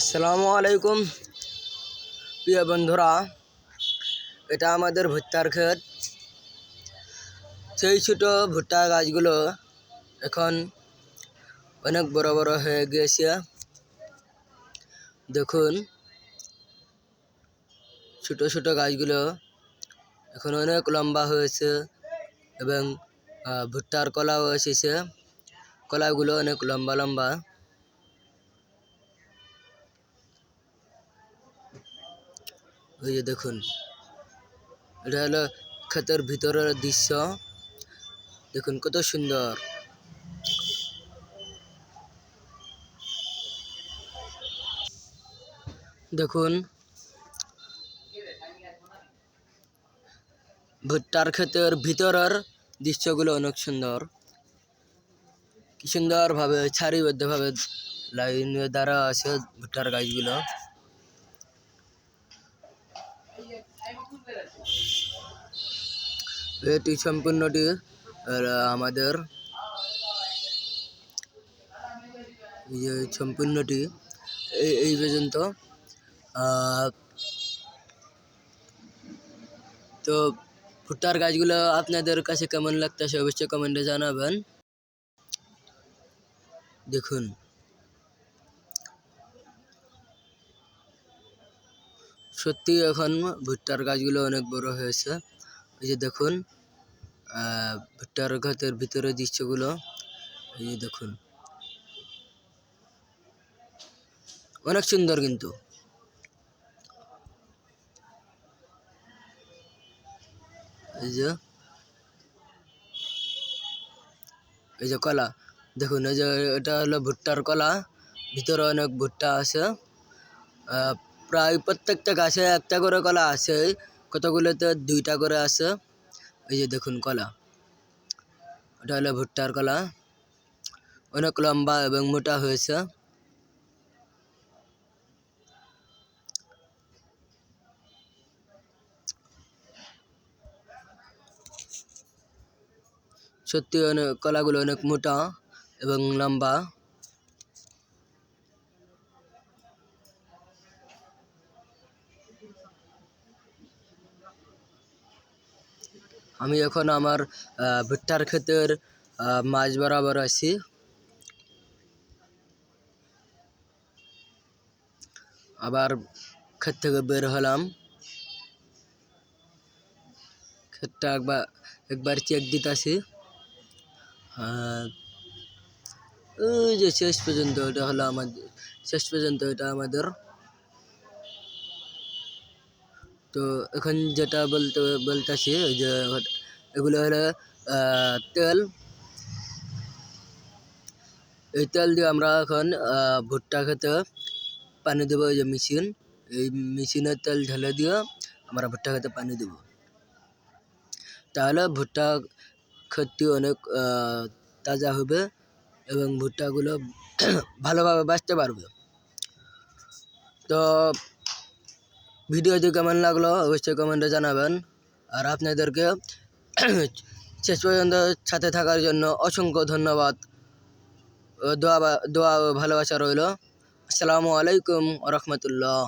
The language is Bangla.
আসসালামু আলাইকুম। প্রিয় বন্ধুরা, এটা আমাদের ভুট্টার ক্ষেত। সেই ছোটো ভুট্টা গাছগুলো এখন অনেক বড় বড় হয়ে গিয়েছে। দেখুন, ছোটো ছোটো গাছগুলো এখন অনেক লম্বা হয়েছে এবং ভুট্টার কলাও এসেছে। কলাগুলো অনেক লম্বা লম্বা। ওই যে দেখুন, এটা হলো ক্ষেতের ভিতরের দৃশ্য। দেখুন কত সুন্দর। দেখুন, ভুট্টার ক্ষেতের ভিতরের দৃশ্যগুলো অনেক সুন্দর। কি সুন্দরভাবে সারিবদ্ধভাবে লাইন দ্বারা আছে ভুট্টার গাছগুলো। এটি সম্পূর্ণটি আমাদের সম্পূর্ণটি, এই পর্যন্ত তো ভুট্টার গাছগুলো আপনাদের কাছে কেমন লাগতেছে অবশ্যই কমেন্টে জানাবেন। দেখুন। সত্যি এখন ভুট্টার গাছগুলো অনেক বড় হয়েছে। এই যে দেখুন ভুট্টার গাছের ভিতরে দৃশ্যগুলো, এই যে দেখুন। অনেক সুন্দর কিন্তু। এই যে এই যে কলা, দেখুন, এই যে এটা হলো ভুট্টার কলা, ভিতরে অনেক ভুট্টা আছে। প্রায় প্রত্যেকটা গাছে একটা করে কলা আছে। কতগুলোতে দুইটা করে আছে। এই যে দেখুন কলা। ওটা হলো ভুট্টার কলা। অনেক লম্বা এবং মোটা হয়েছে। সত্যি অনেক কলাগুলো অনেক মোটা এবং লম্বা। আমি এখন আমার ভুট্টার ক্ষেতের মাঝ বরাবর আছি। আবার ক্ষেত থেকে বের হলাম। ক্ষেতটা একবার একবার চেক দিতে দিতেছি ওই যে শেষ পর্যন্ত এটা হলো আমাদের, শেষ পর্যন্ত এটা আমাদের তো এখন যেটা বলতে, বলতেছি যে এগুলো হলো তেল। এই তেল দিয়ে আমরা এখন ভুট্টা খেতে পানি দেবো যে মেশিন। এই মেশিনের তেল ঢেলে দিয়ে আমরা ভুট্টা খেতে পানি দেবো। তাহলে ভুট্টা ক্ষেতটি অনেক তাজা হবে এবং ভুট্টাগুলো ভালোভাবে বাঁচতে পারবে। তো ভিডিওটি কেমন লাগল, অবশ্যই কমেন্টে জানাবেন। আর আপনাদেরকে শেষ পর্যন্ত সাথে থাকার জন্য অসংখ্য ধন্যবাদ। দোয়া দোয়া ভালোবাসা রইল। আসসালামু আলাইকুম রহমতুল্লাহ।